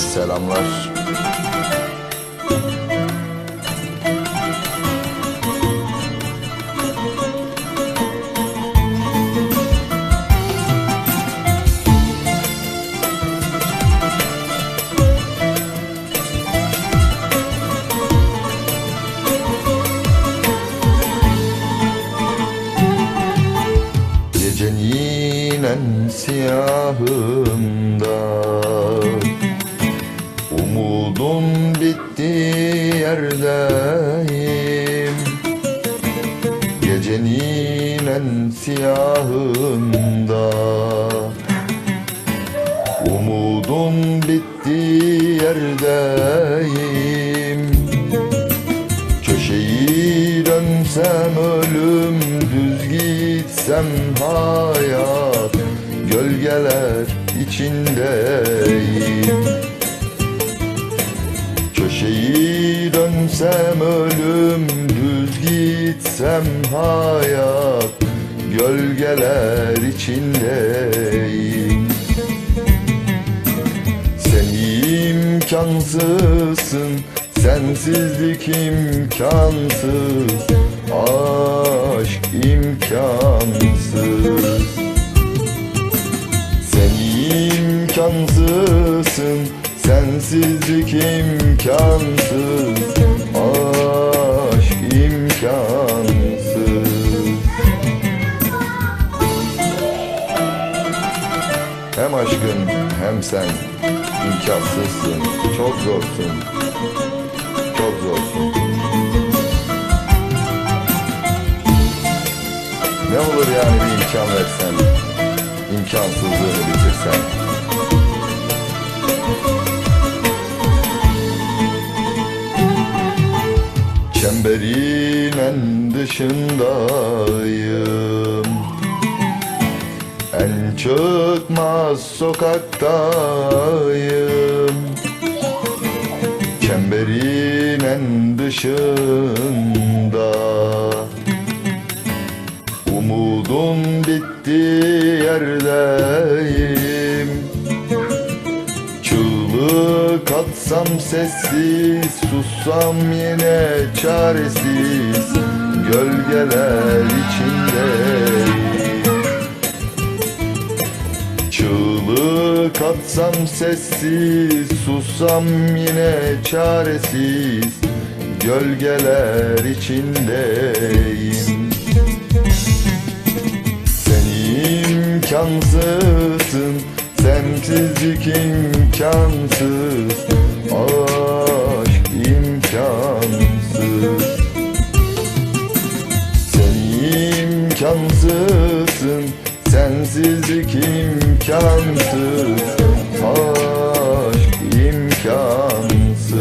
Selamlar. Gecenin en siyahında yerdeyim Gecenin en siyahında. Umudun bitti yerdeyim. Köşeyi dönsem ölüm düz gitsem hayat. Gölgeler içindeyim Dönsem ölüm düz gitsem hayat Gölgeler içindeyim. Sen imkansızsın Sensizlik imkansız Aşk imkansız. Sen imkansızsın Sensizlik imkansız Hem aşkın hem sen imkansızsın. Çok zorsun. Çok zorsun. Ne olur yani bir imkan versen, imkansızlığını bitirsen. Çemberin en dışındayım çıkmaz sokaktayım. Çemberin en dışında. Umudun bitti yerdeyim. Çığlık atsam sessiz Sussam yine çaresiz. Gölgeler içindeyim Çığlık atsam sessiz Sussam yine çaresiz. Gölgeler içindeyim. Sen imkansızsın Sensizlik imkansız. Aşk imkansız. Sen imkansızsın Sensizlik imkansız Aşk imkansız.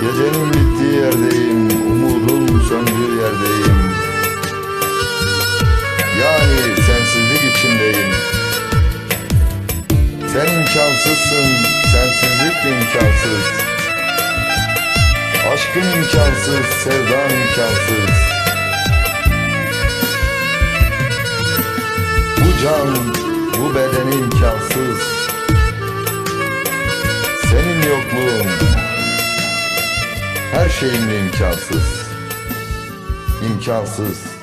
Gecenin bittiği yerdeyim Umudun söndüğü yerdeyim. Yani sensizlik içindeyim. Sen imkansızsın Sensizlik de imkansız Aşkın imkansız, sevdan imkansız. Bu can, bu beden imkansız. Senin yokluğun Her şeyimle imkansız. İmkansız